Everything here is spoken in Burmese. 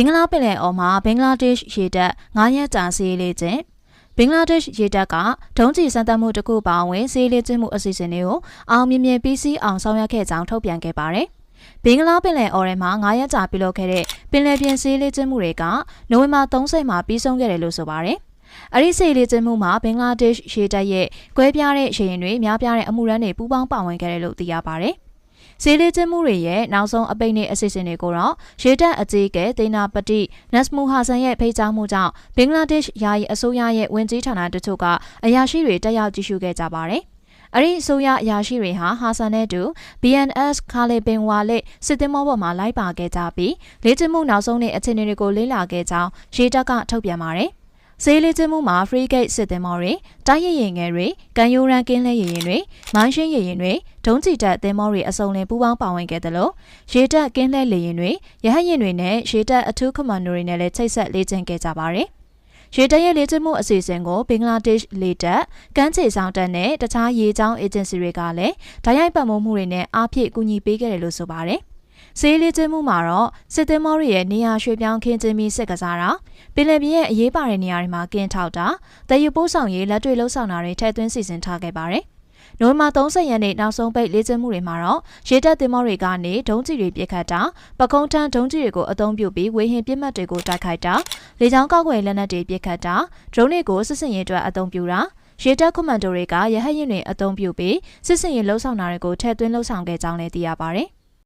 င်္ဂလားပင်လယ်အော်မှာဘင်္ဂလားဒေ့ရှ်ရေတပ်9ရက်ကြာစီးရေးလေ့ကျင့်ဘင်္ဂလားဒေ့ရှ်ရေတပ်ကဒုံးကျည်စမ်းသပ်မှုတစ်ခုပါဝင်စီးရေးလေ့ကျင့်မှုအစီအစဉ်တွေကိုအောင်မြင်မြင်ပြီးစီးအောင်ဆောင်ရွက်ခဲ့ကြောင်းထုတ်ပြန်ခဲ့ပါတယ်။ဘင်္ဂလားပင်လယ်အော်ထဲမှာ9ရက်ကြာပြုလုပ်ခဲ့တဲ့ပင်လယ်ပြင်စီးရေးလေ့ကျင့်မှုတွေကနိုဝင်ဘာ30မှာပြီးဆုံးခဲ့တယ်လို့ဆိုပါတယ်။အဲ့ဒီစီးလေ့ကျင့်မှုမှာဘင်္ဂလားဒေ့ရှ်ရေတပ်ရဲ့ကွဲပြားတဲ့ရေရင်တွေများပြားတဲ့အမှုရန်တွေပူးပေါင်းပါဝင်ခဲ့တယ်လို့သိရပါတယ်။ ဈေးလေးကျင်းမှုတွေရဲ့နောက်ဆုံးအပိတ်နဲ့အစီအစဉ်တွေကိုတော့ရေတပ်အကြီးအကဲဒေနာပတိနတ်စမူဟာဆန်ရဲ့ဖိတ်ကြားမှုကြောင့်ဘင်္ဂလားဒေ့ရှ်ယာယီအစိုးရရဲ့ဝင်ကြီးဌာနတချို့ကအရာရှိတွေတက်ရောက်ကြည့်ရှုခဲ့ကြပါတယ်။အဲ့ဒီအစိုးရအရာရှိတွေဟာဟာဆန်နဲ့တူ BNS ခါလီပင်ဝါလက်စစ်သည်မောပေါ်မှာလိုက်ပါခဲ့ကြပြီးလေ့ကျင့်မှုနောက်ဆုံးတဲ့အခြေအနေတွေကိုလေ့လာခဲ့ကြောင်းရေတပ်ကထုတ်ပြန်ပါတယ်။ ဈေးလေးကျင်းမှုမှာ free gate စစ်သည်မော်တွေတိုက်ရရင်ငယ်တွေကန်ယိုရန်ကင်းလဲရရင်တွေမိုင်းရှင်းရရင်တွေဒုံးကျည်တပ်သင်းမော်တွေအစုံလင်ပူးပေါင်းပါဝင်ခဲ့တယ်လို့ရေတပ်ကင်းလဲလေရင်တွေရဟတ်ရင်တွေနဲ့ရေတပ်အထူးကွန်မန်ဒိုတွေနဲ့လည်းချိတ်ဆက်လေ့ကျင့်ခဲ့ကြပါတယ်ရေတပ်ရဲ့လေ့ကျင့်မှုအစီအစဉ်ကိုဘင်္ဂလားဒေ့ရှ်လေတပ်ကမ်းခြေဆောင်တပ်နဲ့တခြားရေကြောင်းအေဂျင်စီတွေကလည်းဓာတ်ရိုက်ပတ်မှုမှုတွေနဲ့အားဖြည့်ကူညီပေးခဲ့တယ်လို့ဆိုပါတယ် စေးလေးကျင်းမှုမှာတော့စစ်သည်မောတွေရဲ့နေရာရွှေ့ပြောင်းခင်းကျင်းပြီးစစ်ကစားတာပင်လယ်ပြင်ရဲ့အရေးပါတဲ့နေရာတွေမှာကင်းထောက်တာတည်ယူပို့ဆောင်ရေးလက်တွေ့လှုပ်ဆောင်တာတွေထည့်သွင်းစီစဉ်ထားခဲ့ပါတယ်။နိုဝင်ဘာ30ရက်နေ့နောက်ဆုံးပိတ်လေးကျင်းမှုတွေမှာတော့ရေတပ်သင်္ဘောတွေကနေဒုံးကျည်တွေပစ်ခတ်တာပကုံးထန်းဒုံးကျည်တွေကိုအသုံးပြုပြီးဝေဟင်ပြစ်မှတ်တွေကိုတိုက်ခိုက်တာလေကြောင်းကောက်ွယ်လက်နက်တွေပစ်ခတ်တာဒရုန်းတွေကိုစစ်စင်ရေးအတွက်အသုံးပြုတာရေတပ်ကွန်မန်ဒိုတွေကရဟတ်ယာဉ်တွေအသုံးပြုပြီးစစ်စင်ရေးလှုပ်ဆောင်တာတွေကိုထည့်သွင်းလှုပ်ဆောင်ခဲ့ကြောင်းလည်းသိရပါတယ်။